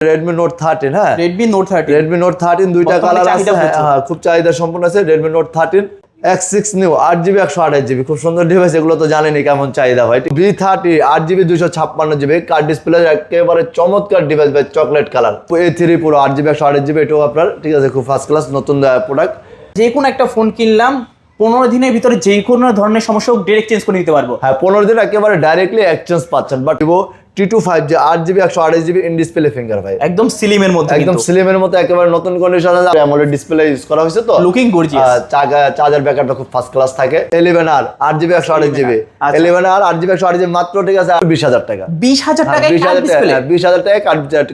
Redmi note thirteen হ্যাঁ? Redmi note thirty Redmi note thirteen দুইটা colour আছে হ্যাঁ, খুব চাহিদা সম্পূর্ণ আছে Redmi note thirteen X six new আট জিবি একশো আঠাশ জিবি খুব সুন্দর ডিভাইস এগুলো তো জানেনি কেমন চাহিদা হয়। বি থার্টি আট জিবি দুশো ছাপ্পান্ন জিবি কার্ড ডিসপ্লে একেবারে চমৎকার ডিভাইস ভাই চকলেট কালার এ থ্রি পুরো আট জিবি একশো আঠাশ জিবি এটাও আপনার ঠিক আছে খুব ফার্স্ট ক্লাস নতুন প্রোডাক্ট যে কোনো একটা ফোন কিনলাম পনেরো দিনের ভিতরে যে কোনো ধরনের সমস্যা ডিরেক্ট চেঞ্জ করে নিতে পারব। হ্যাঁ পনেরো দিন একেবারে ডাইরেক্টলি এক্সচেঞ্জ পাচ্ছেন but Vivo T two five আট জিবি একশো আঠাশ জিবি ইন ডিসপ্লে ফিঙ্গার ভাই। একদম সিলিমের মধ্যে একদম স্লিমের মতো একেবারে নতুন কন্ডিশন অ্যামোলেড ডিসপ্লে ইউজ করা হয়েছে তো। লুকিং গর্জিয়াস চার্জার ব্যাকআপটা খুব ফার্স্ট ক্লাস থাকে। ইলেভেন আর আট জিবি একশো আঠাশ জিবি। ইলেভেন আর আট জিবি একশো আঠাশ জিবি মাত্র ঠিক আছে বিশ হাজার টাকা। বিশ হাজার টাকায় বিশ হাজার ডিসপ্লে টাকা বিশ হাজার টাকা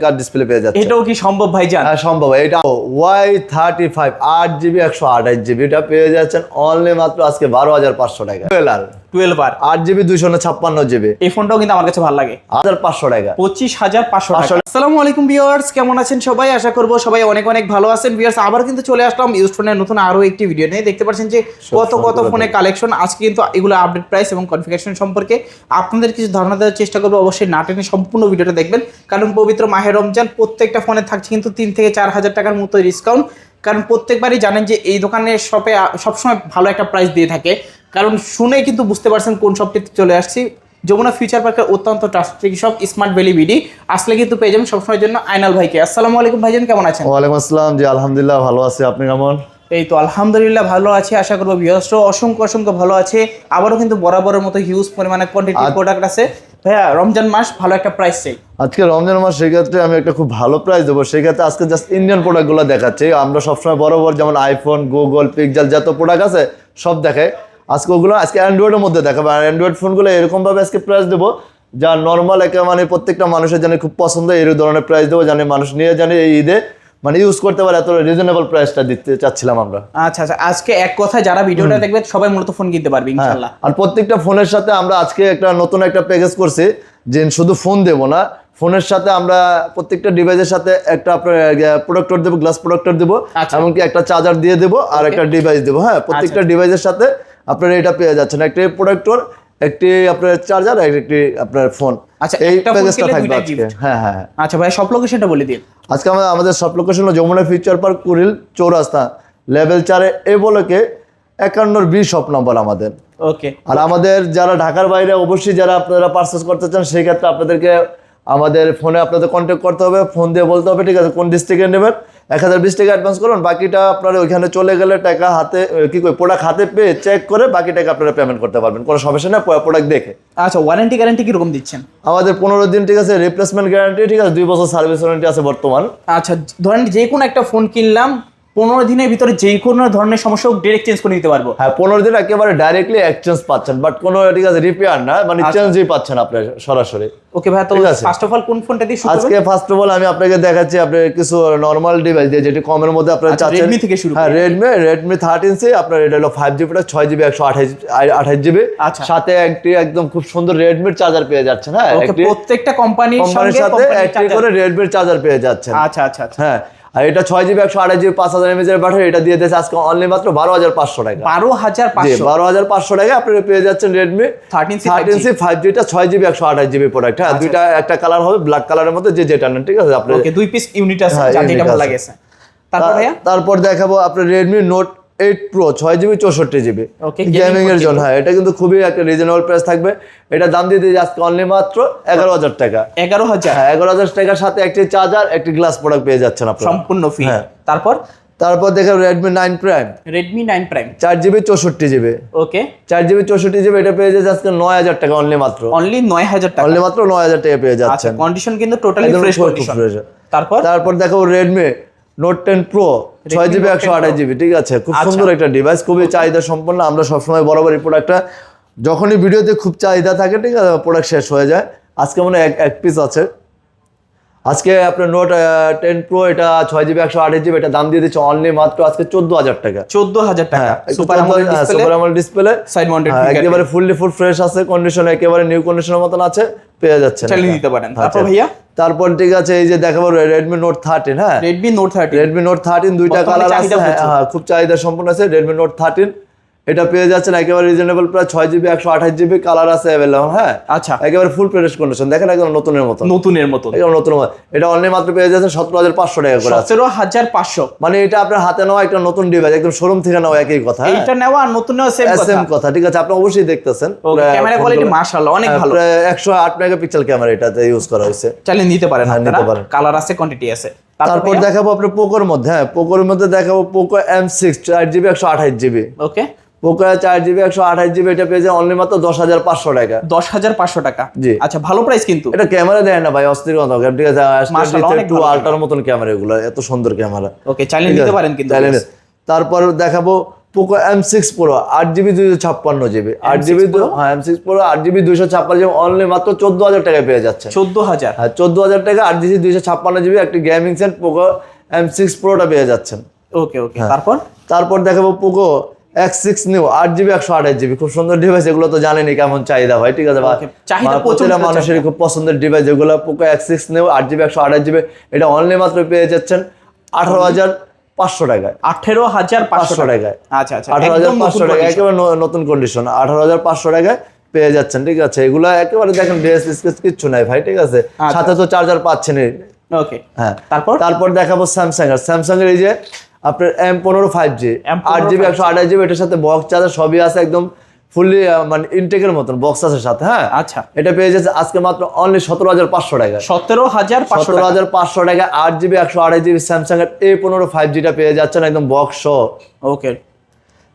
কার্ড ডিসপ্লে পেয়ে যাচ্ছে। এটাও কি সম্ভব ভাইজান হ্যাঁ সম্ভব এটা ওয়াই থার্টি ফাইভ আট জিবি একশো আঠাশ জিবি এটা পেয়ে যাচ্ছেন অনলি মাত্র আজকে বারো হাজার পাঁচশো টাকা। আর। টুয়েলভ আর আট জিবি দুশো ছাপ্পান্ন জিবি। এই ফোনটাও কিন্তু আমার কাছে ভালো লাগে। হাজার পাঁচশো টাকা। পঁচিশ হাজার পাঁচশো টাকা। 500 আসসালামু আলাইকুম ভিউয়ার্স কেমন আছেন সবাই? আশা করব সবাই অনেক অনেক ভালো আছেন। ভিউয়ার্স আবার কিন্তু চলে আসলাম ইউজ ফোনের নতুন আরও একটি ভিডিও নিয়ে। দেখতে পাচ্ছেন যে কত কত ফোনের কালেকশন আজকে কিন্তু এগুলো আপডেট প্রাইস এবং কনফিগারেশন সম্পর্কে আপনাদের কিছু ধারণা দেওয়ার চেষ্টা করব। অবশ্যই না টেনে সম্পূর্ণ ভিডিওটা দেখবেন। কারণ পবিত্র মাহের রমজান প্রত্যেকটা ফোনে থাকছে কিন্তু তিন থেকে চার হাজার টাকার মতো ডিসকাউন্ট কারণ প্রত্যেকবারই জানেন যে এই দোকানের শপে সবসময় ভালো একটা প্রাইস দিয়ে থাকে। কারণ শুনে কিন্তু বুঝতে পারছেন কোন শপটিতে চলে আসছি। যমুনা ফিউচার পার্কের অত্যন্ত trusted shop smart valley BD আসলে কিন্তু পেয়ে যাবেন সবসময়ের জন্য আইনাল ভাইকে। আসসালামু আলাইকুম ভাইজান কেমন আছেন? ওয়ালাইকুম আসসালাম জি আলহামদুলিল্লাহ ভালো আছি। আপনি কেমন? এই তো আলহামদুলিল্লাহ ভালো আছে। আশা করব ভিউয়ার্স অসংখ্য অসংখ্য ভালো আছে। আবারও কিন্তু বরাবরের মতো হিউজ পরিমাণে কোয়ান্টিটি প্রোডাক্ট আছে। ভাইয়া রমজান মাস ভালো একটা প্রাইস চাই। আজকে রমজান মাস সেক্ষেত্রে আমি একটা খুব ভালো প্রাইস দেবো। সেক্ষেত্রে আজকে জাস্ট ইন্ডিয়ান প্রোডাক্টগুলো দেখাচ্ছি। আমরা সবসময় বরাবর যেমন আইফোন গুগল পিকজাল যত প্রোডাক্ট আছে সব দেখাই। আজকে ওগুলো আজকে অ্যান্ড্রয়েডের মধ্যে দেখাবো। আর অ্যান্ড্রয়েড ফোনগুলো এরকমভাবে আজকে প্রাইস দেবো যা নর্মাল একে মানে প্রত্যেকটা মানুষের জানে খুব পছন্দ এই ধরনের প্রাইস দেবো জানে মানুষ নিয়ে জানে এই ঈদে। মানে ইউজ করতে পারে এত রিজনেবল প্রাইসটা দিতে চাচ্ছিলাম আমরা। আচ্ছা আচ্ছা আজকে এক কথায় যারা ভিডিওটা দেখবে সবাই মূলত ফোন কিনতে পারবে হ্যাঁ ইনশাল্লাহ। আর প্রত্যেকটা ফোনের সাথে আমরা আজকে একটা নতুন একটা প্যাকেজ করছি যে শুধু ফোন দেবো না ফোনের সাথে আমরা প্রত্যেকটা ডিভাইসের সাথে একটা আপনার প্রোডাক্টর দেবো গ্লাস প্রোডাক্টর দেবো আচ্ছা। এমনকি একটা চার্জার দিয়ে দেবো আর একটা ডিভাইস দেবো হ্যাঁ প্রত্যেকটা ডিভাইসের সাথে আপনার এটা পেয়ে যাচ্ছেন। একটি প্রোডাক্টর একটি আপনার চার্জার আর একটি আপনার ফোন আচ্ছা, এই প্যাকেজটা থাকবে আজকে। হ্যাঁ হ্যাঁ হ্যাঁ। আচ্ছা ভাই সব লোকেশনটা বলে দিন। আজকে আমাদের আমাদের সব লোকেশন হলো Jamuna future park Kuril Chowrasta level চারে এ। বলকে একান্নর বি শপ নম্বর আমাদের। ওকে আর আমাদের যারা ঢাকার বাইরে অবশ্যই যারা আপনারা পার্সেস করতে চান সেই ক্ষেত্রে আপনাদেরকে আমাদের ফোনে আপনাদের কন্ট্যাক্ট করতে হবে। ফোন দিয়ে বলতে হবে ঠিক আছে কোন ডিস্ট্রিক্টে নেবেন? এক হাজার বিশ টাকা অ্যাডভান্স করুন বাকিটা আপনারা ওইখানে চলে গেলে টাকা হাতে কি করে প্রোডাক্ট হাতে পেয়ে চেক করে বাকি টাকা আপনারা পেমেন্ট করতে পারবেন কোনো সমস্যা না প্রোডাক্ট দেখে। আচ্ছা ওয়ারেন্টি গ্যারান্টি কীরকম দিচ্ছেন? আমাদের পনেরো দিন ঠিক আছে রিপ্লেসমেন্ট গ্যারান্টি ঠিক আছে দুই বছর সার্ভিস ওয়ারেন্টি আছে বর্তমান। আচ্ছা ধরেন যে কোনো একটা ফোন কিনলাম পনেরো দিনের ভিতরে যে কোনো ধরনের সমস্যা হোক ডিরেক্ট চেঞ্জ করে নিতে পারব। হ্যাঁ পনেরো দিন একেবারে ডাইরেক্টলি এক্সচেঞ্জ পাচ্ছেন বাট কোনো ঠিক আছে রিপেয়ার না মানে চেঞ্জই পাচ্ছেন আপনার সরাসরি। ওকে ভাই তো ফার্স্ট অফ অল কোন ফোনটা দিয়ে শুরু আজকে ফার্স্ট অফ অল আমি আপনাকে দেখাচ্ছি আপনার কিছু নরমাল ডিভাইস দিয়ে যেটি কমের মধ্যে আপনার আচ্ছা, চাচ্ছেন। Redmi থেকে শুরু হ্যাঁ রেডমি রেডমি থার্টিন সি আপনার এটা হলো ফাইভ জিবিটা ছয় জিবি একশো আঠাশ আঠাশ জিবি আচ্ছা। সাথে একটি একদম খুব সুন্দর রেডমির চার্জার পেয়ে যাচ্ছেন হ্যাঁ প্রত্যেকটা কোম্পানির কোম্পানির সঙ্গে সাথে একটি করে রেডমির চার্জার পেয়ে যাচ্ছেন। আচ্ছা আচ্ছা আচ্ছা। হ্যাঁ। আর এটা ছয় জিবি একশো আঠাশ জিবি পাঁচ হাজার এমএজের ব্যাটারি এটা দিয়ে দিয়েছে আজকে অনলি মাত্র বারো হাজার পাঁচশো টাকা। বারো হাজার বারো হাজার পাঁচশো টাকা আপনারা পেয়ে যাচ্ছেন Redmi 13C thirteen C five জিটা ছয় জিবি একশো আঠাশ জিবি প্রোডাক্ট হ্যাঁ দুইটা একটা কালার হবে ব্ল্যাক কালারের মধ্যে যে যেটা নেন ঠিক আছে? আপনি দুই পিস ইউনিট আছে হ্যাঁ, তারপর দেখাবো আপনার রেডমি নোট এইট প্রো ছয় জিবি চৌষট্টি জিবি গেমিং এর জন্য হ্যাঁ এটা কিন্তু খুবই একটা রিজনেবল প্রাইস থাকবে। এটা দাম দিয়ে দিয়েছে আজকে অনলি মাত্র এগারো হাজার টাকা। এগারো হাজার? হ্যাঁ এগারো হাজার টাকার সাথে একটি চার্জার একটি গ্লাস প্রোডাক্ট পেয়ে যাচ্ছেন আপনারা। সম্পূর্ণ ফ্রি হ্যাঁ। তারপর? তারপর দেখেন Redmi nine prime Redmi nine prime চার জিবি চৌষট্টি জিবি ওকে চার জিবি চৌষট্টি জিবি এটা পেয়ে যাচ্ছে আজকে নয় হাজার টাকা অনলি মাত্র। অনলি নয় হাজার টাকা। অনলি মাত্র নয় হাজার টাকা পেয়ে আচ্ছা যাচ্ছেন। কন্ডিশন কিন্তু টোটালি ফ্রেশ কন্ডিশন তারপর? তারপর দেখো রেডমি নোট টেন প্রো ছয় জিবি একশো 10 আঠাশ জিবি ঠিক আছে? খুব আচ্ছা। সুন্দর একটা ডিভাইস খুবই চাহিদা সম্পন্ন। আমরা সবসময় বরাবর এই প্রোডাক্টটা যখনই ভিডিওতে খুব চাহিদা থাকে ঠিক আছে প্রোডাক্ট শেষ হয়ে যায়। আজকে মনে হয় এক এক পিস আছে। আজকে আপনার নোট টেন প্রো এটা ছয় জিবি একশো আঠাশ জিবি এটা দাম দিয়ে দিচ্ছে অনলি মাত্র আজকে চোদ্দ হাজার টাকা। চোদ্দ হাজার টাকা। হ্যাঁ, super display AMOLED display side mounted একেবারে ফুললি ফুল ফ্রেশ আছে কন্ডিশন একেবারে নিউ কন্ডিশনের মতন আছে পেয়ে যাচ্ছে চালিয়ে দিতে পারেন। তারপর আচ্ছা। ভাইয়া? তারপর ঠিক আছে এই যে দেখাবো রেডমি নোট থার্টিন হ্যাঁ। Redmi note thirteen Redmi note thirteen দুইটা কালার আছে হ্যাঁ, হ্যাঁ, খুব চাহিদা সম্পন্ন আছে রেডমি নোট থার্টিন এটা পেয়ে যাচ্ছেন একেবারে রিজনেবল প্রায় ছয় জিবি একশো আঠাশ জিবি কালার আছে অ্যাভেলেবল হ্যাঁ? আচ্ছা। একেবারে ফুল ফ্রেশ কন্ডিশন দেখেন একদম নতুনের মতো। নতুনের মতো। একদম নতুন মতো। এটা অনলি মাত্র পেয়ে যাচ্ছেন সতেরো হাজার পাঁচশো টাকা করে সতেরো হাজার পাঁচশো। মানে এটা আপনার হাতে নেওয়া একটা নতুন ডিভাইস একদম শোরুম থেকে নেওয়া একই কথা হ্যাঁ? এইটা নেওয়া আর নতুন নেওয়া সেম কথা। সেম কথা ঠিক আছে। আপনি অবশ্যই দেখতেছেন। ক্যামেরা কোয়ালিটি মাশাআল্লাহ অনেক ভালো। একশো আট মেগাপিক্সেল ক্যামেরা এটাতে ইউজ করা হয়েছে। চাইলে নিতে পারেন হ্যাঁ, নিতে পারেন। কালার আছে কোয়ান্টিটি আছে। তারপর দেখাবো আপনার পোকোর মধ্যে হ্যাঁ পোকোর মধ্যে দেখাবো পোকো এম সিক্স চার জিবি একশো আঠাশ জিবি ওকে পোকো চার জিবি একশো আঠাশ জিবি এটা পেয়েছে অনলি মাত্র দশ হাজার পাঁচশো টাকা। দশ হাজার পাঁচশো টাকা। জি। আচ্ছা ভালো প্রাইস কিন্তু। এটা ক্যামেরা দেয় না ভাই অস্থির কথা। ঠিক আছে মাশাআল্লাহ, অনেক টু ভালো আল্ট্রার মতন ক্যামেরা এগুলো এত সুন্দর ক্যামেরা ওকে চাইলে নিতে পারেন কিন্তু তারপর দেখাবো পোকো এম সিক্স প্রো আট জিবি দুইশো ছাপ্পান্ন জিবি আট জিবি হ্যাঁ এম সিক্স প্রো আট জিবি দুইশো ছাপ্পান্ন জিবি অনলি মাত্র চোদ্দ হাজার টাকায় পেয়ে যাচ্ছে। চোদ্দ হাজার? হ্যাঁ চোদ্দ হাজার টাকা আট জিবি দুইশো ছাপ্পান্ন জিবি একটি gaming set Poco M six প্রোটা পেয়ে যাচ্ছেন। ওকে ওকে হ্যাঁ। তারপর? তারপর দেখাবো পোকো এক্স সিক্স নিউ আট জিবি একশো আঠাশ জিবি খুব সুন্দর ডিভাইস এগুলো তো জানেনি কেমন চাহিদা হয় ঠিক আছে বা Okay, চাহিদা মা- প্রচুর প্রতিটা মানুষের খুব পছন্দের ডিভাইস যেগুলো পোকো এক্স সিক্স নিউ আট জিবি একশো আঠাশ জিবি এটা অনলি মাত্র পেয়ে যাচ্ছেন আঠারো হাজার পাঁচশো টাকায়। আঠেরো হাজার পাঁচশো টাকায়। আচ্ছা আচ্ছা আঠারো হাজার পাঁচশো নতুন টাকা condition। একেবারে নতুন কন্ডিশন আঠারো হাজার পাঁচশো টাকায় পেয়ে যাচ্ছেন ঠিক আছে এগুলো একেবারে দেখেন ড্রেস স্কেচ কিচ্ছু নাই ভাই ঠিক আছে। আচ্ছা। সাথে তো চার্জার পাচ্ছেন ওকে হ্যাঁ। তারপর? তারপর দেখাবো স্যামসাং এর। স্যামসাং এর এই যে আপনার এম পনেরো ফাইভ জি আট জিবি একশো আঠাশ জিবি এটার সাথে বক্স চার্জার সবই আছে একদম ফুললি মানে ইনটেকের মতন বক্স আছে সাথে হ্যাঁ? আচ্ছা। এটা পেয়ে যাচ্ছে আজকে মাত্র অনলি সতেরো হাজার পাঁচশো টাকা সতেরো হাজার সতেরো হাজার পাঁচশো টাকা আট জিবি একশো আঠাশ জিবি স্যামসাং এর এ পনেরো ফাইভ জিটা পেয়ে যাচ্ছেন একদম বক্স ওকে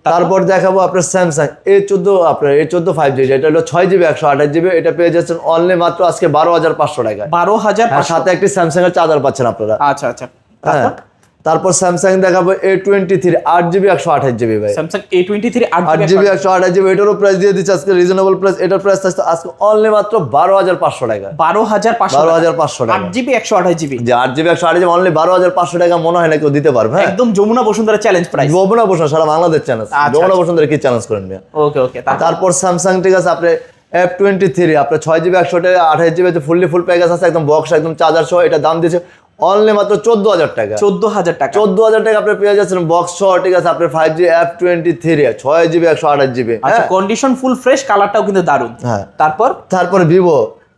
তারপর দেখাবো আপনার স্যামসাং এ চোদ্দ আপনার এ চোদ্দ ফাইভ জি এটা হলো ছয় জিবি একশো আঠাশ জিবি এটা পেয়ে যাচ্ছেন অনলি মাত্র আজকে বারো হাজার পাঁচশো টাকা বারো হাজার সাথে একটি স্যামসাং এর চার্জার পাচ্ছেন আপনারা। আচ্ছা আচ্ছা। হ্যাঁ। তারপর স্যামসাং দেখাবো এ টোয়েন্টি থ্রি আট জিবি একশো আঠাশ জিবি ভাই। স্যামসাং এ টোয়েন্টি থ্রি আট জিবি একশো আঠাশ জিবি এটারও প্রাইস দিয়ে দিচ্ছে আজকে রিজনেবল প্রাইস এটার প্রাইস থাকছে আজকে অনলি মাত্র বারো হাজার পাঁচশো টাকা। বারো হাজার পাঁচশো বারো হাজার পাঁচশো টাকা। আট জিবি একশো আঠাশ জিবি যে আট জিবি একশো আঠাশ জিবি অনলি বারো হাজার পাঁচশো টাকা মনে হয় না কেউ দিতে পারবে হ্যাঁ? একদম যমুনা বসুন্ধরা চ্যালেঞ্জ প্রাইস যমুনা বসুন সারা বাংলাদেশ চ্যালেঞ্জ আচ্ছা, যমুনা বসুন্ধরা কি চ্যালেঞ্জ করেন ওকে ওকে তারপর স্যামসাং ঠিক আছে আপনি এফ টোয়েন্টি থ্রি আপনার ছয় জিবি একশো টাকা আঠাশ জিবি ফুললি ফুল প্যাকেজ আছে একদম বক্স একদম চার্জার সহ এটা দাম দিয়েছে অনলি মাত্র চোদ্দ হাজার টাকা। চোদ্দ হাজার টাকা। চোদ্দ হাজার টাকা আপনি পেয়ে যাচ্ছেন বক্স সহ ঠিক আছে? আপনার five G F twenty three ছয় জিবি একশো আঠাশ জিবি কন্ডিশন ফুল ফ্রেশ কালারটাও কিন্তু দারুণ হ্যাঁ। তারপর? তারপরে ভিভো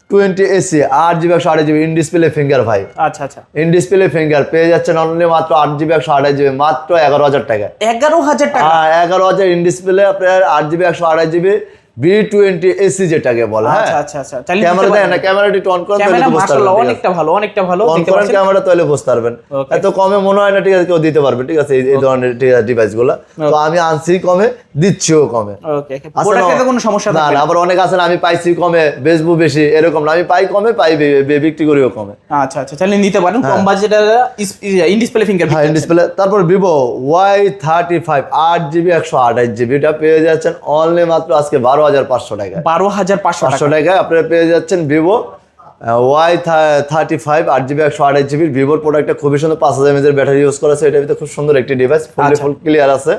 টোয়েন্টি এসি আট জিবি একশো আঠাশ জিবি ইন ডিসপ্লে ফিঙ্গার ভাই আচ্ছা আচ্ছা। ইন ডিসপ্লে ফিঙ্গার পেয়ে যাচ্ছেন অনলি মাত্র আট জিবি একশো আঠাশ জিবি মাত্র এগারো হাজার টাকা। এগারো হাজার টাকা? এগারো হাজার ইন ডিসপ্লে আপনার আট জিবি একশো আঠাশ জিবি বি টোয়েন্টি এসি যেটাকে বলে হ্যাঁ? আচ্ছা আচ্ছা আচ্ছা। ক্যামেরা দেয় না ক্যামেরাটি অন করেন তাহলে বুঝতে পারবেন, অনেকটা ভালো অনেকটা ভালো। অন করেন ক্যামেরা তাহলে বুঝতে পারবেন। এত কমে মনে হয় না ঠিক আছে কেউ দিতে পারবে ঠিক আছে এই- ধরনের তো আমি আনছি কমে দিচ্ছিও কমে। ওকে প্রোডাক্টে কোনো সমস্যা না আবার অনেক আছে আমি পাইছি কমে বেচবো বেশি এরকম না আমি পাই কমে পাই বিক্রি করিও কমে। আচ্ছা আচ্ছা চাইলে নিতে পারেন কম বাজেটের ইন ডিসপ্লে ফিঙ্গার হ্যাঁ ডিসপ্লে তারপর ভিভো ওয়াই থার্টি ফাইভ আট জিবি একশো আঠাশ জিবি এটা পেয়ে যাচ্ছেন অনলি মাত্র আজকে বারো হাজার পাঁচশো টাকা। বারো হাজার পাঁচশো টাকায় আপনারা পেয়ে যাচ্ছেন ভিভো ওয়াই থার্টি ফাইভ আট জিবি একশো আঠাশ জিবির ভিভোর প্রোডাক্টটা খুবই সুন্দর পাঁচ হাজার এমএজের ব্যাটারি ইউজ করা আছে। ভিতরে খুব সুন্দর একটি ডিভাইস ফুলি। ফুল ক্লিয়ার আছে।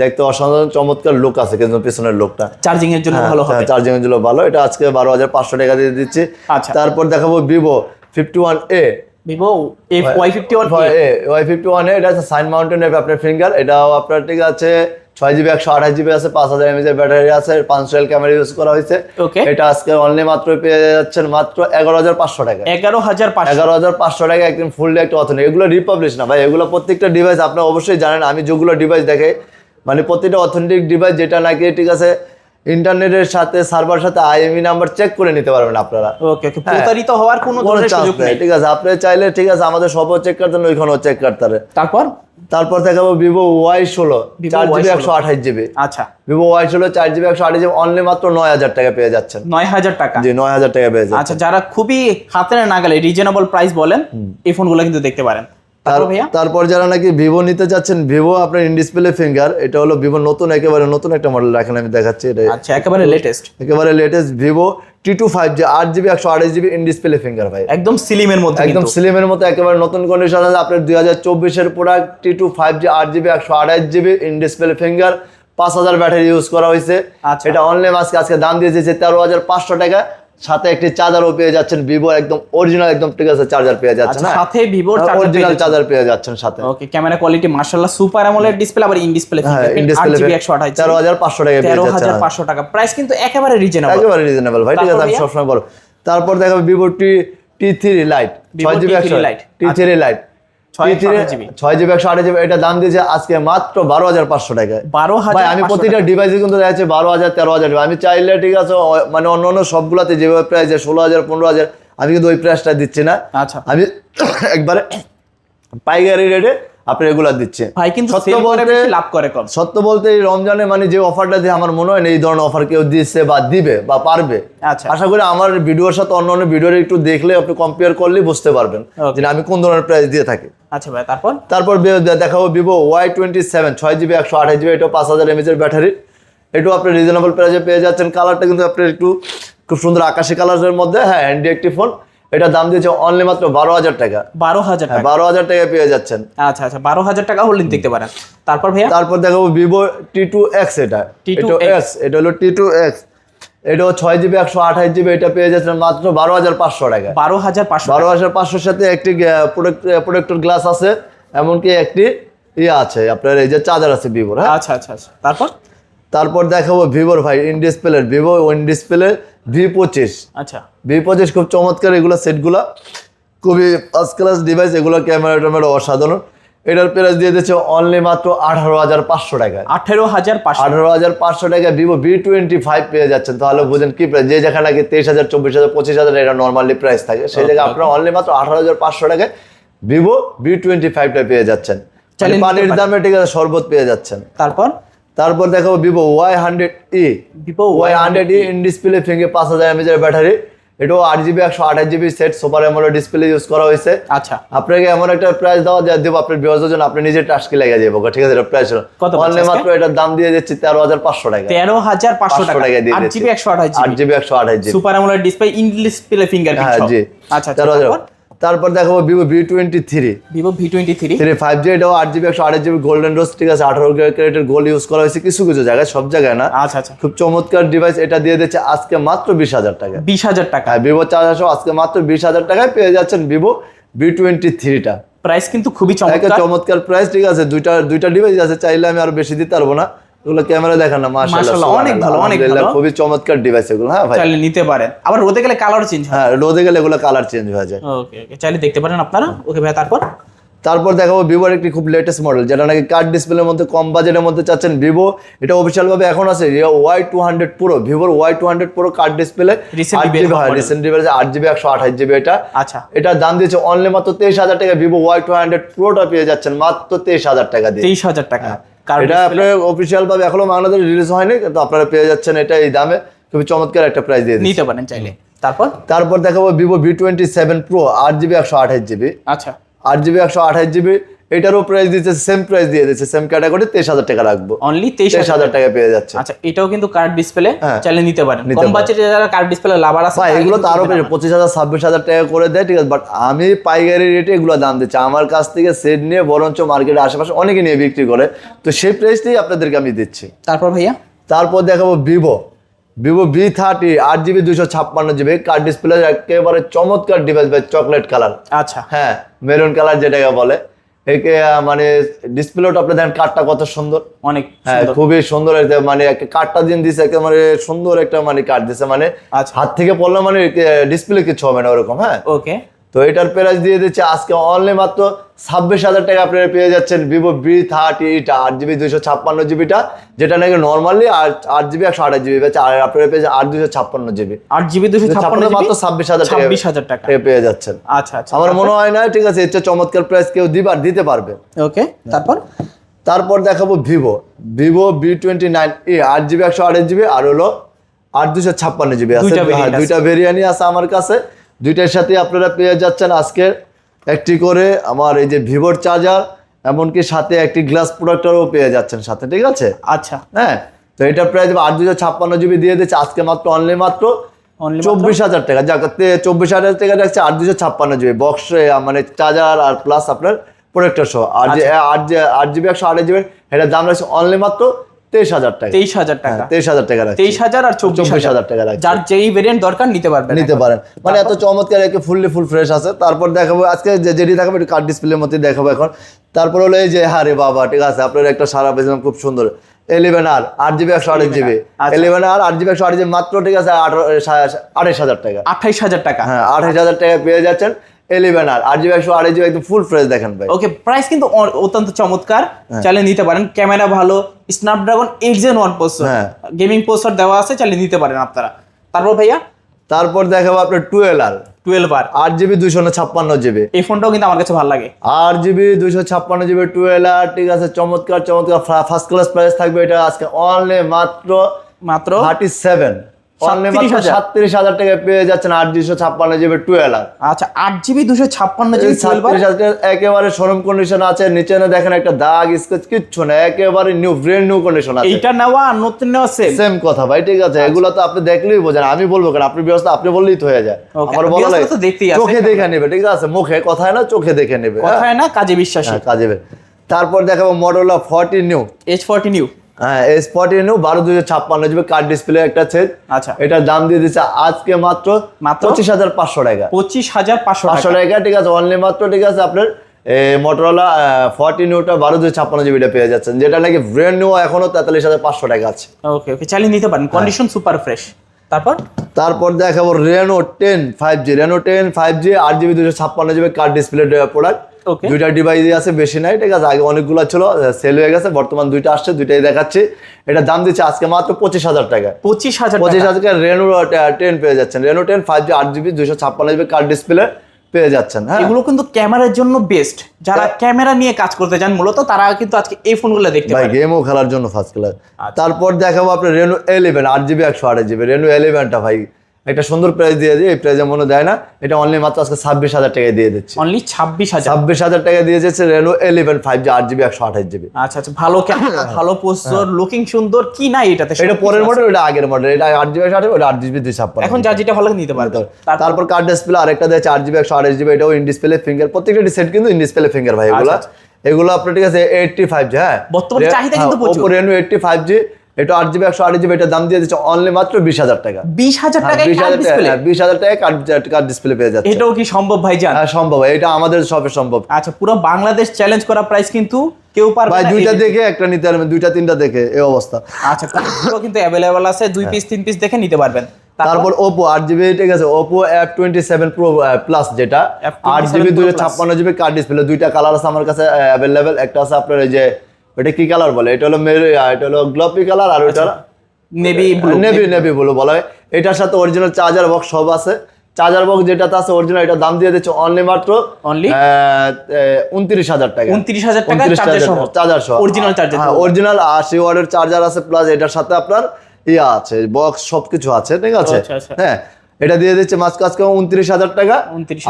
দেখতে অসাধারণ চমৎকার লুক আছে কিন্তু পিছনের লোকটা চার্জিং এর জন্য ভালো হবে। চার্জিং এর জন্য ভালো। এটা আজকে বারো হাজার পাঁচশো টাকা দিয়ে দিচ্ছি। আচ্ছা। তারপর দেখাবো Vivo fifty one A Vivo Y fifty one A Y fifty one এটা সাইন মাউন্টেন আপনার ফিঙ্গার এটাও আপনার ঠিক আছে ছয় জিবি একশো আঠাশ জিবি আছে পাঁচ হাজার এমএজ এর ব্যাটারি আছে পাঁচশো এল ক্যামেরা ইউজ করা হয়েছে। এটা আজকে অনলি মাত্র পেয়ে যাচ্ছেন মাত্র এগারো হাজার পাঁচশো টাকা। এগারো হাজার এগারো হাজার পাঁচশো টাকা একদম ফুললি একটা অথেন্টিক এগুলো রিপাবলিশ না ভাই এগুলো প্রত্যেকটা ডিভাইস আপনারা অবশ্যই জানেন আমি যেগুলো ডিভাইস দেখে মানে প্রত্যেকটা অথেন্টিক ডিভাইস যেটা নাকি ঠিক আছে ইন্টারনেটের সাথে সার্ভার সাথে আইএমই নাম্বার চেক করে নিতে পারবেন আপনারা। ওকে ওকে প্রতারিত হওয়ার কোনো সুযোগ নেই ঠিক আছে আপনি চাইলে ঠিক আছে আমাদের সব চেক করতে ওইখানেও চেক করতে পারে তারপর? তারপর দেখাবো ভিভো ওয়াই ষোলো Vivo চার জিবি একশো আঠাশ জিবি। আচ্ছা। ভিভো ওয়াই ষোলো চার জিবি একশো আঠাশ জিবি অনলি মাত্র নয় হাজার টাকা পেয়ে যাচ্ছেন। নয় হাজার টাকা। জি নয় হাজার টাকা পেয়ে যাচ্ছেন। আচ্ছা যারা খুবই হাতের নাগালে রিজনেবল প্রাইস বলেন এই ফোনগুলো কিন্তু দেখতে পারেন। তারপর যারা নাকি ভিভো নিতে চাচ্ছেন ভিভো আপনার ইন ডিসপ্লে ফিঙ্গার এটা হলো ভিভো নতুন একেবারে নতুন একটা মডেল রাখেন আমি দেখাচ্ছি এটা আচ্ছা একেবারে লেটেস্ট একেবারে latest Vivo T two five G আট জিবি একশো আঠাশ জিবি ইন ডিসপ্লে ফিঙ্গার ভাই। একদম সিলিমের মধ্যে একদম সিলিমের মতো একেবারে নতুন কন্ডিশন আছে। আপনার দুই হাজার চব্বিশের product T two five G আট জিবি একশো আঠাশ জিবি ইন ডিসপ্লে ফিঙ্গার পাঁচ হাজার ব্যাটারি ইউজ করা হয়েছে। আচ্ছা। এটা অনলাইন আজকে আজকে দাম দিয়েছে তেরো হাজার পাঁচশো টাকা। সাথে একটি চার্জারও পেয়ে যাচ্ছেন ভিভো একদম অরিজিনাল একদম ঠিক আছে চার্জার পেয়ে যাচ্ছেন আচ্ছা, হ্যাঁ? সাথে ভিভোর অরিজিনাল চার্জার পেয়ে যাচ্ছেন। সাথে। ওকে ক্যামেরা কোয়ালিটি মার্শাল্লাহ সুপার অ্যামোলেড ডিসপ্লে আবার in display in display in display GB একশো আঠাশ তেরো হাজার পাঁচশো টাকা পেয়ে যাচ্ছেন হাজার পাঁচশো টাকা। প্রাইস কিন্তু একেবারে রিজনেবল একেবারে রিজনেবল ভাই ঠিক আছে আমি? সবসময় বলো। তারপর দেখো Vivo T T three lite Vivo ছয় জিবি একশো টি থ্রি লাইট ছয় জিবি। একশো আঠাশ জিবি এটা দাম দিয়েছে আজকে মাত্র বারো হাজার পাঁচশো টাকায় বারো হাজার আমি প্রতিটা ডিভাইসে কিন্তু দেখা বারো হাজার তেরো হাজার। আমি চাইলে ঠিক আছে মানে অন্য অন্য সবগুলাতে যেভাবে প্রাইস ষোলো হাজার পনেরো হাজার আমি কিন্তু ওই প্রাইসটা দিচ্ছি না। আচ্ছা। আমি একবারে পাইকারি রেটে আপনি এগুলা দিচ্ছে ভাই কিন্তু সত্য বলতে বেশি লাভ করে কম। সত্য বলতে এই রমজানে মানে যে অফারটা দিয়ে আমার মনে হয় না এই ধরনের অফার কেউ দিচ্ছে বা দিবে বা পারবে। আচ্ছা। আশা করি আমার ভিডিওর সাথে অন্য অন্য ভিডিওর একটু দেখলে আপনি কম্পেয়ার করলেই বুঝতে পারবেন. যে আমি কোন ধরনের প্রাইস দিয়ে থাকি। আচ্ছা ভাই তারপর? তারপর দেখাবো ভিভো ওয়াই টোয়েন্টি সেভেন ছয় জিবি একশো আঠাশ জিবি এটা পাঁচ হাজার এমএচের ব্যাটারি এটাও আপনি রিজনেবল প্রাইসে পেয়ে যাচ্ছেন। কালারটা কিন্তু আপনি একটু খুব সুন্দর আকাশি কালারের মধ্যে। হ্যাঁ হ্যান্ডি একটি ফোন এটা দাম দিয়েছে অনলি মাত্র বারো হাজার টাকা। বারো হাজার হ্যাঁ টাকা। বারো হাজার টাকা পেয়ে যাচ্ছেন। আচ্ছা আচ্ছা বারো হাজার টাকা হোল্ডিং দেখতে পারেন। তারপর ভাইয়া? তারপর দেখাবো ভিভো টি টু এক্স এটা। T2X এক্স এটা হলো টি টু এক্স এটাও ছয় জিবি একশো আঠাশ জিবি এটা পেয়ে যাচ্ছেন মাত্র বারো হাজার পাঁচশো টাকা বারো হাজার পাঁচশো বারো হাজার পাঁচশোর সাথে একটি প্রোডাক্টর গ্লাস আছে এমনকি একটি ইয়ে আছে আপনার এই যে চার্জার আছে ভিভোর হ্যাঁ? আচ্ছা আচ্ছা আচ্ছা। তারপর? তারপর দেখাবো ভিভোর ভাই in display Vivo in display V পঁচিশ। আচ্ছা। ভি পঁচিশ খুব চমৎকার এগুলো সেটগুলো। খুবই ফার্স্ট ক্লাস ডিভাইস এগুলো ক্যামেরা ট্যামেরা অসাধারণ। এটার প্রাইস দিয়ে দিচ্ছে অনলি মাত্র আঠারো হাজার পাঁচশো টাকায়। আঠেরো হাজার আঠারো হাজার পাঁচশো টাকা ভিভো ভি টোয়েন্টি ফাইভ পেয়ে যাচ্ছেন। তাহলে বুঝেন কি প্রাইস যে যেখানে নাকি তেইশ হাজার চব্বিশ হাজার পঁচিশ হাজার এটা নর্মালি প্রাইস থাকে। সেই জায়গায় আপনারা অনলি মাত্র আঠারো হাজার পাঁচশো টাকায় ভিভো ভি টোয়েন্টি ফাইভটা পেয়ে যাচ্ছেন। চাইলে পানির দামে ঠিক আছে শরবত পেয়ে যাচ্ছেন। তারপর? তারপর দেখাবো Vivo Y hundred E Vivo Y hundred E in display finger পাঁচ হাজার এমএজের ব্যাটারি এটাও আট জিবি একশো আঠাশ GB set super AMOLED display use করা হয়েছে। আচ্ছা। আপনাকে এমন একটা প্রাইস দেওয়া যা দেবো আপনার বিভাজের জন্য আপনি নিজে টাস্কি লেগে যাব ঠিক আছে এটা প্রাইস কত অনলি মাত্র এটার দাম দিয়ে দিচ্ছি তেরো হাজার পাঁচশো টাকা। তেরো হাজার পাঁচশো টাকা। দিয়ে আট জিবি একশো আঠাশ আট জিবি একশো আঠাশ GB super AMOLED display in display fingerprint হ্যাঁ জি। আচ্ছা আচ্ছা তেরো হাজার। তারপর দেখাবো Vivo V twenty three Vivo V twenty three three five G এটাও আট জিবি একশো আঠাশ জিবি গোল্ডেন রোজ ঠিক আছে আঠারো ক্যারেটের গোল্ড ইউজ করা হয়েছে কিছু কিছু জায়গায় সব জায়গায় না। আচ্ছা আচ্ছা। খুব চমৎকার ডিভাইস এটা দিয়ে দিচ্ছে আজকে মাত্র বিশ হাজার টাকা বিশ হাজার টাকা। হ্যাঁ ভিভো চার্জার আজকে মাত্র বিশ হাজার টাকায় পেয়ে যাচ্ছেন ভিভো ভি টোয়েন্টি থ্রিটা প্রাইস কিন্তু খুবই চমৎকার। চমৎকার প্রাইস ঠিক আছে দুইটা দুইটা ডিভাইস আছে চাইলে আমি আরও বেশি দিতে পারব না। ওগুলো ক্যামেরা দেখেন না মাশাআল্লাহ অনেক ভালো, অনেক ভালো। খুবই চমৎকার ডিভাইস এগুলো হ্যাঁ ভাই? চাইলে নিতে পারেন। আবার রোদে গেলে কালার চেঞ্জ হয়। হ্যাঁ রোদে গেলে এগুলো কালার চেঞ্জ হয়ে যায়। ওকে ওকে চাইলে দেখতে পারেন আপনারা। ওকে ভাই তারপর? তারপর দেখাবো ভিভোর একটি খুব লেটেস্ট মডেল যেটা নাকি কার্ড ডিসপ্লের মধ্যে কম বাজেটের মধ্যে চাচ্ছেন ভিভো এটা অফিসিয়াল ভাবে এখন আছে ওয়াই টু হান্ড্রেড প্রো ভিভোর Y two hundred pro curved display হয়। রিসেন্টলি বেড়েছে আট জিবি একশো আঠাশ জিবি এটা। আচ্ছা। এটার দাম দিয়েছে অনলি মাত্র তেইশ হাজার টাকা ভিভো ওয়াই টু হান্ড্রেড প্রোটা পেয়ে যাচ্ছেন মাত্র তেইশ হাজার টাকা দিয়ে। তেইশ হাজার টাকা। কার এটা আপনার অফিসিয়াল ভাবে এখনও বাংলাদেশে রিলিজ হয়নি কিন্তু আপনারা পেয়ে যাচ্ছেন এটা এই দামে। খুবই চমৎকার একটা প্রাইস দিয়ে নিতে পারেন চাইলে। তারপর? তারপর দেখাবো Vivo V twenty seven pro আট জিবি একশো আঠাশ জিবি আচ্ছা। আট জিবি একশো আঠাশ জিবি এটারও প্রাইস দিচ্ছে সেম প্রাইস দিয়ে দিচ্ছে সেম ক্যাটাগরি তেইশ হাজার টাকা রাখব। অনলি তেইশ হাজার টাকা পেয়ে যাচ্ছে। আচ্ছা এটাও কিন্তু কার্ড ডিসপ্লে। চাইলে নিতে পারেন। কম বাজেটে যারা কার্ড ডিসপ্লে লাভার আছে ভাই এগুলো কিন্তু তো আরও বেশি পঁচিশ হাজার ছাব্বিশ হাজার টাকা করে দেয় ঠিক আছে বাট আমি পাইকারি রেটে এগুলো দাম দিচ্ছি। আমার কাছ থেকে সেট নিয়ে বরঞ্চ মার্কেটের আশেপাশে অনেকে নিয়ে বিক্রি করে। তো সেই প্রাইসটাই আপনাদেরকে আমি দিচ্ছি। তারপর ভাইয়া? তারপর দেখাবো ভিভো ভিভো ভি থার্টি আট জিবি দুশো ছাপ্পান্ন জিবি কার্ড ডিসপ্লে একেবারে চমৎকার ডিভাইস ভাই চকলেট কালার আচ্ছা। হ্যাঁ মেরুন কালার যেটাকে বলে। মানে ডিসপ্লেটা আপনি দেখেন কার্ডটা কত সুন্দর। অনেক হ্যাঁ খুবই সুন্দর মানে কাঠটা দিন দিছে একটা মানে সুন্দর একটা মানে কার্ড দিছে। মানে আচ্ছা। হাত থেকে পড়লে মানে ডিসপ্লে কিছু হবে না ওরকম হ্যাঁ। ওকে তো এটার প্রাইস দিয়ে দিচ্ছে আজকে অনলি মাত্র ছাব্বিশ হাজার টাকা আপনারা পেয়ে যাচ্ছেন ভিভো বি থার্টি এইটা আট জিবি দুইশো ছাপ্পান্ন জিবিটা যেটা নাকি নর্মালি আর আট জিবি একশো আঠাশ জিবি পেয়েছে আর আপনারা পেয়েছে আট দুশো ছাপ্পান্ন জিবি। আট জিবি দুশো ছাপ্পান্ন মাত্র ছাব্বিশ হাজার টাকা ছাব্বিশ হাজার টাকা। পেয়ে- যাচ্ছেন। আচ্ছা আচ্ছা। আমার মনে হয় না ঠিক আছে এটা চমৎকার প্রাইস কেউ দিবে আর দিতে পারবে। ওকে তারপর? তারপর দেখাবো Vivo Vivo B twenty nine A আট জিবি একশো আঠাশ জিবি আর হলো আট দুশো ছাপ্পান্ন জিবি আছে। দুইটা variant হ্যাঁ, আছে। দুইটা ভেরিয়ানি আছে আমার কাছে। দুইটার সাথে আপনারা পেয়ে যাচ্ছেন আজকে একটি করে আমার এই যে ভিভোর চার্জার এমনকি সাথে একটি গ্লাস প্রোডাক্টরও পেয়ে যাচ্ছেন সাথে ঠিক আছে? আচ্ছা। হ্যাঁ তো এটা প্রাইস আট দুশো ছাপ্পান্ন জিবি দিয়ে দিচ্ছে আজকে মাত্র অনলি মাত্র চব্বিশ হাজার টাকা। যাক চব্বিশ হাজার টাকা যাচ্ছে আট দুশো ছাপ্পান্ন জিবি বক্স মানে চার্জার আর প্লাস আপনার প্রোডাক্টর সহ আর যে আট যে আট জিবি একশো আঠাশ জিবি এটার দাম রয়েছে অনলি মাত্র তেইশ হাজার টাকা। তেইশ হাজার টাকা। তেইশ হাজার টাকা তেইশ হাজার আর চব্বিশ হাজার। টাকা যার যেই ভেরিয়েন্ট দরকার নিতে পারবেন নিতে পারেন। মানে এত চমৎকার একে ফুললি ফুল ফ্রেশ আছে। তারপর দেখাবো আজকে যে যেটি দেখাবো একটু কার্ড ডিসপ্লের মধ্যে দেখাবো এখন। তারপর হলো এই যে হারে বাবা ঠিক আছে আপনার একটা সারা পেয়েছিলাম খুব সুন্দর। এলেভেন আর আট জিবি একশো আঠাশ জিবি। এলেভেন আর আট জিবি একশো আঠাশ জিবি মাত্র ঠিক আছে আঠাশ হাজার টাকা। আঠাইশ হাজার টাকা। হ্যাঁ আঠাশ হাজার টাকা পেয়ে যাচ্ছেন। এলেভেন আর আট জিবি একশো আঠাশ জিবি একদম ফুল ফ্রেশ দেখেন ভাই। ওকে প্রাইস কিন্তু অত্যন্ত চমৎকার। হ্যাঁ। চালিয়ে নিতে পারেন ক্যামেরা ভালো Snapdragon eight gen one processor হ্যাঁ। গেমিং প্রসেসর দেওয়া আছে চালিয়ে নিতে পারেন আপনারা। তারপর ভাইয়া? তারপর দেখাবো আপনার টুয়েলভ আর টুয়েলভ আর আট জিবি দুশো ছাপ্পান্ন জিবি এই ফোনটাও কিন্তু আমার কাছে ভালো লাগে। আট জিবি দুইশো ছাপ্পান্ন জিবি টুয়েলভ আর ঠিক আছে চমৎকার চমৎকার ফার্স্ট ক্লাস প্রাইস থাকবে এটা আজকে অনলি মাত্র মাত্র থার্টি সেভেন অনলি মাত্র 37,000 সাতত্রিশ হাজার। টাকায় পেয়ে যাচ্ছেন আট দুইশো ছাপ্পান্ন জিবি টুয়েলভ আচ্ছা আট জিবি দুশো ছাপ্পান্ন জিবি হাজার একেবারে শোরুম কন্ডিশন আছে নিচে না দেখেন একটা দাগ স্কেচ কিচ্ছু না একেবারে নিউ নিউ কন্ডিশন আছে। এইটা নেওয়া নতুন নেওয়া সেম সেম কথা ভাই ঠিক আছে এগুলো তো আপনি দেখলেই বোঝেন আমি বলব কেন আপনি ব্যবস্থা আপনি বললেই তো হয়ে যায়। আমার বলা লাগে। চোখে দেখে নেবে ঠিক আছে মুখে কথায় না চোখে দেখে নেবে হ্যাঁ? কথায় না কাজে বিশ্বাসী। হ্যাঁ, কাজে তারপর দেখাবো model of forty new H forty new হ্যাঁ এস ফর্টি বারো দুশো ছাপ্পান্ন জিবি কার্ড ডিসপ্লে একটা সেট আচ্ছা। এটার দাম দিয়ে দিচ্ছে আজকে মাত্র মাত্র? পঁচিশ হাজার পাঁচশো টাকা। পঁচিশ হাজার পাঁচশো পাঁচশো টাকা ঠিক আছে অনলি মাত্র ঠিক আছে আপনার মোটরলা ফর্টি নিউটা বারো দুশো ছাপ্পান্ন জিবিটা পেয়ে যাচ্ছেন যেটা নাকি ব্র্যান্ড নিউ এখনও তেতাল্লিশ হাজার পাঁচশো টাকা আছে। ওকে ওকে চালিয়ে নিতে পারেন কন্ডিশন সুপার ফ্রেশ তারপর? তারপর দেখাবো Reno ten five G Reno ten five G আট জিবি দুশো ছাপ্পান্ন জিবি কার্ড ডিসপ্লে প্রোডাক্ট দুইটা ডিভাইসই আছে বেশি নাই ঠিক আছে? আগে অনেকগুলো ছিল সেল হয়ে গেছে বর্তমান দুইটা আসছে দুইটাই দেখাচ্ছি। এটা দাম দিচ্ছে আজকে মাত্র পঁচিশ হাজার টাকা। পঁচিশ হাজার পঁচিশ হাজার টাকা রেনো টেন পেয়ে যাচ্ছেন। রেনো টেন ফাইভ জি আট জিবি দুশো ছাপ্পান্ন জিবি কার্ড ডিসপ্লে পেয়ে যাচ্ছেন হ্যাঁ? এগুলো কিন্তু ক্যামেরার জন্য বেস্ট যারা ক্যামেরা নিয়ে কাজ করতে চান মূলত তারা কিন্তু আজকে এই ফোনগুলো দেখতে ভাই পারে গেমও খেলার জন্য ফার্স্ট ক্লাস আচ্ছা। তারপর দেখাবো আপনার রেনো ইলেভেন আট জিবি একশো আট জিবি রেনো ইলেভেনটা ভাই একটা সুন্দর প্রাইস দিয়ে দিই এই প্রাইসে মনে দেয় না। এটা অনলি মাত্র আজকে ছাব্বিশ হাজার টাকায় দিয়ে দিচ্ছে। অনলি ছাব্বিশ হাজার? ছাব্বিশ হাজার টাকা দিয়ে যাচ্ছে রেনো ইলেভেন ফাইভ জি আট জিবি একশো আঠাশ জিবি আচ্ছা আচ্ছা ভালো ক্যামেরা ভালো পোস্টর লুকিং সুন্দর কি নাই এটাতে? হ্যাঁ। এটা পরের মডেল এটা আগের মডেল এটা আট জিবি একশো আঠাশ ওটা আট জিবি দুই ছাপ্পান্ন। এখন যা যেটা ভালো নিতে পারবে। তারপর কার্ড ডিসপ্লে আরেকটা দেয় চার জিবি একশো আঠাশ জিবি এটাও ইন ডিসপ্লে ফিঙ্গার প্রত্যেকটা সেট কিন্তু ইন ডিসপ্লে ফিঙ্গার ভাই এগুলো। আচ্ছা, এগুলো আপনার ঠিক আছে এইটটি ফাইভ জি হ্যাঁ। বর্তমানে চাহিদা কিন্তু প্রচুর। রেনো এইটটি ফাইভ জি এটা আট জিবি একশো আঠাশ জিবি এটা দাম দিয়ে দিচ্ছে অনলি মাত্র বিশ হাজার টাকা। বিশ হাজার হ্যাঁ, বিশ হাজার টাকা হ্যাঁ, বিশ হাজার টাকা কার্ড ডিসপ্লে পেয়ে যাচ্ছে। এটাও কি সম্ভব ভাই জান? হ্যাঁ সম্ভব এটা আমাদের সবে সম্ভব। আচ্ছা পুরো বাংলাদেশ চ্যালেঞ্জ করা প্রাইস কিন্তু কেউ পারবে ভাই দুইটা দেখে একটা নিতে পারবেন দুইটা তিনটা দেখে এই অবস্থা। আচ্ছা কিন্তু অ্যাভেলেবল আছে দুই পিস তিন পিস দেখে নিতে পারবেন। তারপর ওপো আট জিবি ঠিক আছে Oppo F twenty seven pro plus যেটা। আট জিবি দুশো ছাপ্পান্ন জিবি কার্ড ডিসপ্লে দুইটা কালার আছে আমার কাছে অ্যাভেলেবেল একটা আছে আপনার এই যে ওটা কি কালার বলে এটা হলো মেরু এটা হলো গ্লোপি কালার আর ওইটা নেভি নেভি নেভি বলে বলা হয় এটার সাথে অরিজিনাল চার্জার বক্স সব আছে চার্জার বক্স যেটাতে আছে অরিজিনাল এটা দাম দিয়ে দিচ্ছে অনলি মাত্র Only? উনত্রিশ হাজার টাকা 29,000 টাকা 29,000 চার্জার সহ। চার্জার Original charger হ্যাঁ। অরিজিনাল আশি ওয়ার্ডের চার্জার আছে প্লাস এটার সাথে আপনার ইয়া আছে বক্স সবকিছু আছে ঠিক আছে আচ্ছা, আচ্ছা। হ্যাঁ এটা দিয়ে দিচ্ছে মাঝকে আজকে উনত্রিশ হাজার টাকা।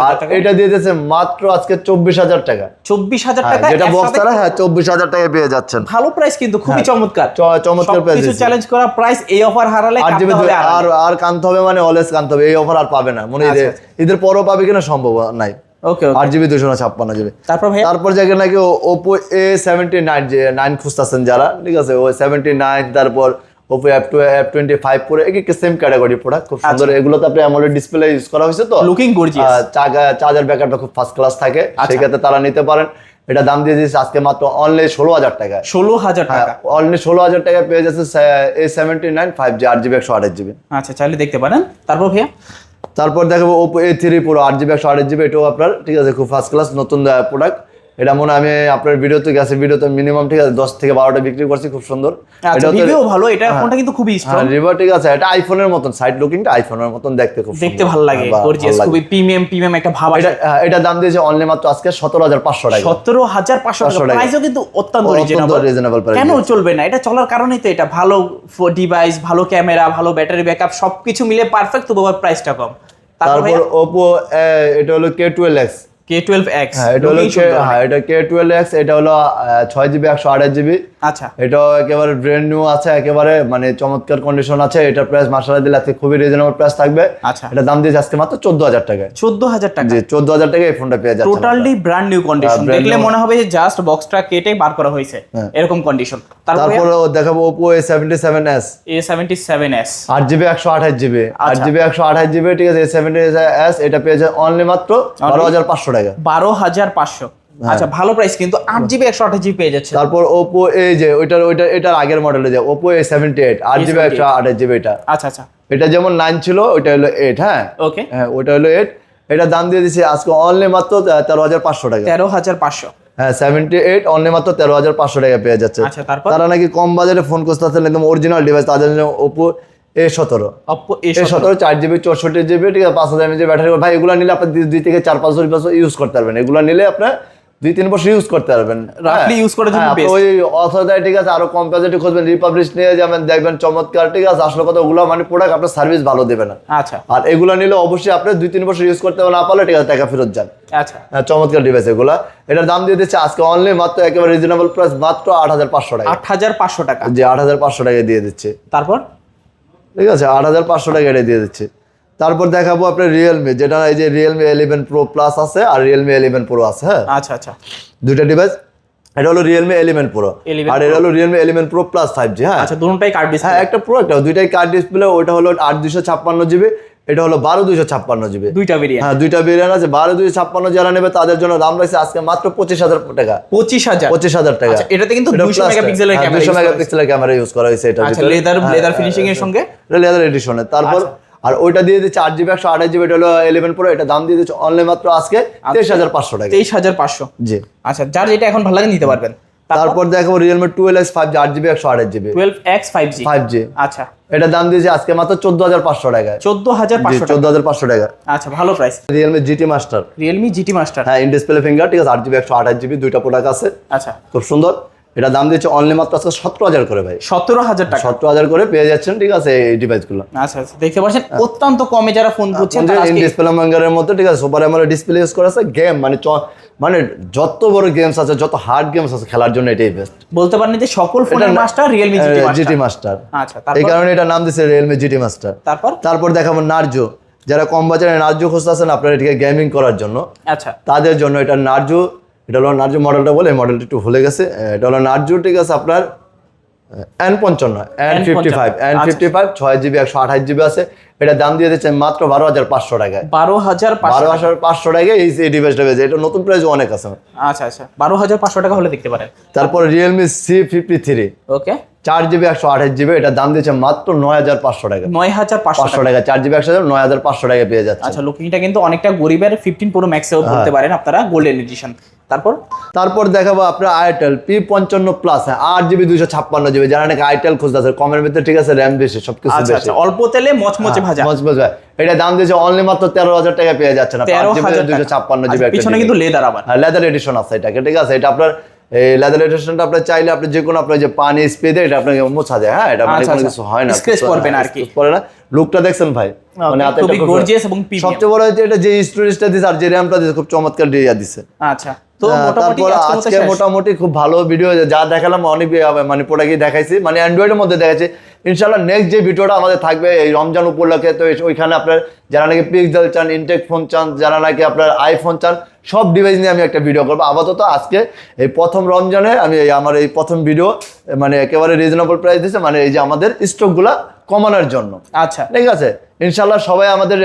আর এটা দিয়ে দিচ্ছে মাত্র আজকে চব্বিশ হাজার টাকা। চব্বিশ হাজার হ্যাঁ, টাকা যেটা বক্স তারা হ্যাঁ চব্বিশ হাজার টাকায় পেয়ে যাচ্ছেন। ভালো প্রাইস কিন্তু খুবই চমৎকার। চমৎকার কিছু চ্যালেঞ্জ করা প্রাইস এই অফার হারালে আর হবে আর আর কানতে হবে মানে অলওয়েজ কানতে হবে। এই অফার আর পাবে না। মনে আচ্ছা, ঈদের পরও পাবে কিনা সম্ভব নাই। ওকে আট জিবি দুশো ছাপ্পান্ন জিবি। তারপর ভাই তারপর জায়গায় নাকি ওপো এ সেভেন্টি নাইন যে নাইন খুঁজতেছেন যারা ঠিক আছে? ও সেভেন্টি নাইন তারপর Oppo F two F twenty five করে একে সেম ক্যাটাগরি প্রোডাক্ট খুব সুন্দর। এগুলোতে আপনি অ্যামোলেড ডিসপ্লে ইউজ করা হয়েছে তো? লুকিং গর্জিয়াস চার্জার ব্যাকআপটা খুব ফার্স্ট ক্লাস থাকে। সেক্ষেত্রে তারা নিতে পারেন। এটা দাম দিয়ে দিয়েছে আজকে মাত্র অনলি ষোলো হাজার টাকা ষোলো হাজার টাকা। অনলি ষোলো হাজার টাকা পেয়ে যাচ্ছে A seventy nine five G আট জিবি একশো আঠাশ জিবি আচ্ছা চাইলে দেখতে পারেন। তারপর ভাইয়া? তারপর দেখাবো ওপো এ থ্রি পুরো আট জিবি একশো আঠাশ জিবি এটাও আপনার ঠিক আছে খুব ফার্স্ট ক্লাস নতুন প্রোডাক্ট এটা মনে হয় আমি আপনার ভিডিওতে গেছে ভিডিওতে মিনিমাম ঠিক আছে দশ থেকে বারোটা বিক্রি করছি খুব সুন্দর। আচ্ছা এটাও তো- রিভিউ ভালো এটা ফোনটা কিন্তু খুবই হ্যাঁ স্ট্রং রিভার ঠিক আছে এটা আইফোনের মতন সাইড লুকিংটা আইফোনের মতন দেখতে খুব দেখতে ভালো লাগে হ্যাঁ, গর্জিয়াস খুবই প্রিমিয়াম প্রিমিয়াম একটা ভাব এটা আসে। হ্যাঁ, এটা দাম দিয়েছে অনলি মাত্র আজকে সতেরো হাজার পাঁচশো টাকা। সতেরো হাজার পাঁচশো 500 টাকা। প্রাইসও কিন্তু অত্যন্ত রিজনেবল reasonable price কেন চলবে না? এটা চলার কারণেই তো এটা। ভালো ডিভাইস ভালো ক্যামেরা ভালো ব্যাটারি ব্যাকআপ সবকিছু মিলে পারফেক্ট তবু আবার প্রাইসটা কম। তারপর ওপো এটা হলো K twelve X K twelve X হ্যাঁ এটা হলো হ্যাঁ এটা কে টুয়েলভ এক্স এটা হলো আহ, ছয় জিবি একশো আঠাশ জিবি আচ্ছা। এটাও একেবারে ব্র্যান্ড নিউ আছে একেবারে মানে চমৎকার কন্ডিশন আছে। এটা প্রাইস মাসালা দিলে আজকে খুবই রিজনেবল প্রাইস থাকবে। আচ্ছা। এটা দাম দিয়েছে আজকে মাত্র চোদ্দ হাজার টাকায়। চোদ্দ হাজার টাকা। জি চোদ্দ হাজার টাকা এই ফোনটা পেয়ে যাচ্ছে টোটালি ব্র্যান্ড নিউ কন্ডিশন দেখলে মনে হবে যে জাস্ট বক্সটা কেটে বার করা হয়েছে। হ্যাঁ। এরকম কন্ডিশন তারপরে দেখাবো সেভেন্টি সেভেন এস আট জিবি একশো আঠাশ জিবি আট আচ্ছা। জিবি একশো আঠাশ জিবি ঠিক আছে সেভেন্টি এস এটা পেয়েছে অনলি মাত্র বারো হাজার পাঁচশো টাকা বারো হাজার পাঁচশো। হ্যাঁ। আচ্ছা ভালো প্রাইস কিন্তু আট জিবি একশো আঠাশ জিবি পেয়ে যাচ্ছে। তারপর ওপো এই যে ওইটার ওইটা এটার আগের মডেলে যে ওপো এ সেভেন্টি এইট আট জিবি একশো আঠাশ জিবি এটা। আচ্ছা আচ্ছা। এটা যেমন নাইন ছিল ওইটা হলো এইট হ্যাঁ? ওকে হ্যাঁ ওটা হলো এইট এটা দাম দিয়ে দিচ্ছি আজকে অনলি মাত্র তেরো হাজার পাঁচশো টাকা। তেরো হাজার পাঁচশো। হ্যাঁ সেভেন্টি এইট অনলি মাত্র তেরো হাজার পাঁচশো টাকা পেয়ে যাচ্ছে। আচ্ছা তারপর? তারা নাকি কম বাজারে ফোন করতেছেন একদম অরিজিনাল ডিভাইস তাদের জন্য ওপো এ সতেরো। এ সতেরো। চার জিবি চৌষট্টি জিবি ঠিক আছে পাঁচ হাজার এমএজি ব্যাটারি। ভাই এগুলো নিলে আপনি দুই- থেকে চার পাঁচ বছর ইউজ করতে পারবেন। এগুলো নিলে আপনার দুই তিন বছর ইউজ করতে পারবেন। হ্যাঁ। করার জন্য হ্যাঁ। ওই অথরাইজ ঠিক আছে আরও কম বাজেটে খুঁজবেন রিপাবলিশ নিয়ে যাবেন দেখবেন চমৎকার ঠিক আছে আসলে কথা ওগুলো মানে প্রোডাক্ট আপনার সার্ভিস ভালো দেবে না। আচ্ছা। আর এগুলো নিলে অবশ্যই আপনি দুই তিন বছর ইউজ করতে না পারলে ঠিক আছে টাকা ফেরত যান। আচ্ছা। হ্যাঁ, চমৎকার ডিভাইস এগুলা। এটার দাম দিয়ে দিচ্ছে আজকে অনলি মাত্র একেবারে রিজনেবল প্রাইস মাত্র আট হাজার পাঁচশো টাকা। আট হাজার পাঁচশো টাকা। যে আট হাজার পাঁচশো টাকা দিয়ে দিচ্ছে। তারপর? ঠিক আছে আট হাজার পাঁচশো টাকা এটা দিয়ে দিচ্ছে। তারপর দেখাবো আপনার রিয়েলমি যেটা এই যে রিয়েলমি ইলেভেন প্রো প্লাস আছে আর রিয়েলমি ইলেভেন প্রো আছে হ্যাঁ? আচ্ছা আচ্ছা। দুইটা ডিভাইস এটা হলো রিয়েলমি ইলেভেন প্রো আর এটা হলো Realme eleven pro plus five G হ্যাঁ? আচ্ছা দুটোটাই কার্ড ডিসপ্লে হ্যাঁ একটা প্রো একটা। দুইটাই কার্ড ডিসপ্লে ওটা হলো আট দুশো ছাপ্পান্ন জিবি এটা হলো বারো দুইশো ছাপ্পান্ন জিবি দুইটা ভেরিয়েন্ট হ্যাঁ দুইটা ভেরিয়েন্ট আছে। বারো দুশো ছাপ্পান্ন যারা নেবে তাদের জন্য দাম রয়েছে আজকে মাত্র পঁচিশ হাজার টাকা। পঁচিশ হাজার? পঁচিশ হাজার টাকা। আচ্ছা, এটাতে কিন্তু 200 মেগাপিক্সেলের ক্যামেরা মেগাপিক্সেলের ক্যামেরা ইউজ করা হয়েছে এটা আচ্ছা লেদার লেদার ফিনিশিং এর সঙ্গে? লেদার এডিশনে তারপর আর ওইটা দিয়ে দিচ্ছে আট জিবি একশো আঠাশ জিবি এটা হলো ইলেভেন প্রো এটা দাম দিয়ে দিচ্ছে অনলি মাত্র আজকে তেইশ হাজার পাঁচশো টাকা। তেইশ হাজার পাঁচশো। জি। আচ্ছা যার যেটা এখন ভালো লাগে নিতে পারবেন। তারপর? দেখো Realme twelve X five G আট জিবি একশো আট GB twelve X five G five G আচ্ছা। এটা দাম দিয়েছে আজকে মাত্র চোদ্দ হাজার পাঁচশো টাকায় চোদ্দ হাজার পাঁচশো টাকা? চোদ্দ হাজার পাঁচশো টাকা। আচ্ছা ভালো price Realme GT master Realme GT master হ্যাঁ ইন ডিসপ্লে ফিঙ্গার ঠিক আছে আট জিবি একশো আঠাশ জিবি দুইটা প্রোডাক্ট আছে। আচ্ছা। খুব সুন্দর। এটা দাম দিচ্ছে অনলি মাত্র আজকে সতেরো হাজার করে ভাই। সতেরো হাজার টাকা। সতেরো হাজার করে পেয়ে যাচ্ছেন ঠিক আছে এই ডিভাইসগুলো আচ্ছা আচ্ছা দেখতে পাচ্ছেন অত্যন্ত কমে যারা ফোন করছেন তারা ডিসপ্লে ম্যাঙ্গারের মধ্যে ঠিক আছে সুপার অ্যামোলেড ডিসপ্লে ইউজ করা আছে গেম মানে মানে যত বড় গেমস আছে যত হার্ড গেমস আছে খেলার জন্য এটাই বেস্ট বলতে পারেন যে সকল ফোনের মাস্টার রিয়েলমি জিটি মাস্টার আচ্ছা এই কারণে এটা নাম দিছে রিয়েলমি জিটি মাস্টার তারপর? তারপর দেখাবো নার্জো যারা কম বাজারে নার্জো খুঁজতেছেন আপনারা এটাকে গেমিং করার জন্য। আচ্ছা। তাদের জন্য এটা নার্জো এটা হলো নার্জো মডেলটা বলে মডেলটা একটু ভুলে গেছে। এটা হলো নার্জো ঠিক আছে আপনার এন পঞ্চান্ন N fifty five N fifty five ছয় জিবি একশো আঠাশ জিবি আছে। এটা দাম দিয়ে দিচ্ছে মাত্র বারো হাজার পাঁচশো টাকায়। বারো হাজার বারো হাজার পাঁচশো টাকায় এই এই ডিভাইসটা পেয়েছে এটা নতুন প্রাইস অনেক আছে। আচ্ছা আচ্ছা। বারো হাজার পাঁচশো টাকা হলে দেখতে পারেন। তারপর Realme C fifty three okay. চার জিবি একশো আঠাশ জিবি এটা দাম দিচ্ছে মাত্র নয় হাজার পাঁচশো টাকা। নয় হাজার পাঁচশো টাকা। চার জিবি একশো নয় হাজার পাঁচশো টাকা পেয়ে যাচ্ছে আচ্ছা লুকিংটা কিন্তু অনেকটা গরিবের ফিফটিন প্রো ম্যাক্সেও। বলতে পারেন আপনারা গোল্ডেন এডিশন তারপর? তারপর দেখাবো আপনার আইটেল পি পঞ্চান্ন প্লাস হ্যাঁ আট জিবি দুইশো ছাপ্পান্ন জিবি যারা নাকি আইটেল খুঁজতেছে কমের ভিতরে ঠিক আছে র্যাম বেশি সবকিছু আচ্ছা বেশি। আচ্ছা অল্প তেলে মচমচে ভাজা। ভাই। এটা দাম দিয়েছে অনলি মাত্র তেরো হাজার টাকা পেয়ে যাচ্ছে না তেরো হাজার দুইশো ছাপ্পান্ন জিবি পিছনে কিন্তু লেদার আবার। লেদার এডিশন আছে এটাকে ঠিক আছে? এটা আপনার এই লেদার এডিশনটা আপনি চাইলে আপনি যে কোনো আপনার যে পানি স্প্রে দেয় এটা আপনাকে মোছা যায় হ্যাঁ এটা মানে আচ্ছা, কোনো আচ্ছা। কিছু হয় না পড়বে না আর কি। পড়ে না। লুকটা দেখছেন ভাই? মানে খুবই গর্জিয়াস এবং সবচেয়ে বড় হচ্ছে এটা যে স্টোরেজটা দিছে আর যে র্যামটা দিছে খুব চমৎকার দিয়ে দিছে। আচ্ছা। তো মোটামুটি আজকে মোটামুটি খুব ভালো ভিডিও যা দেখালাম অনেক মানে প্রোডাক্টই দেখাইছি। মানে অ্যান্ড্রয়েডের মধ্যে দেখাচ্ছি ইনশাল্লাহ নেক্সট যে ভিডিওটা আমাদের থাকবে এই রমজান উপলক্ষে তো ওইখানে আপনার যারা নাকি পিক্সেল চান ইনটেক ফোন চান যারা নাকি আপনার আইফোন চান সব ডিভাইস নিয়ে আমি একটা ভিডিও করব। আপাতত আজকে এই প্রথম রমজানে আমি এই আমার এই প্রথম ভিডিও মানে একেবারে রিজনেবল প্রাইস দিচ্ছে মানে এই যে আমাদের স্টকগুলা কমানোর জন্য। আচ্ছা। ঠিক আছে? ইনশাল্লাহ সবাই আমাদের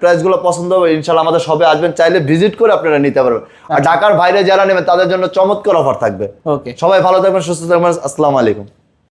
প্রাইসগুলো পছন্দ হবে ইনশাল্লাহ আমাদের সবাই আসবেন চাইলে ভিজিট করে আপনারা নিতে পারবেন। আর ঢাকার বাইরে যারা নেবেন তাদের জন্য চমৎকার অফার থাকবে। ওকে সবাই ভালো থাকবেন সুস্থ থাকবেন আসসালামু আলাইকুম।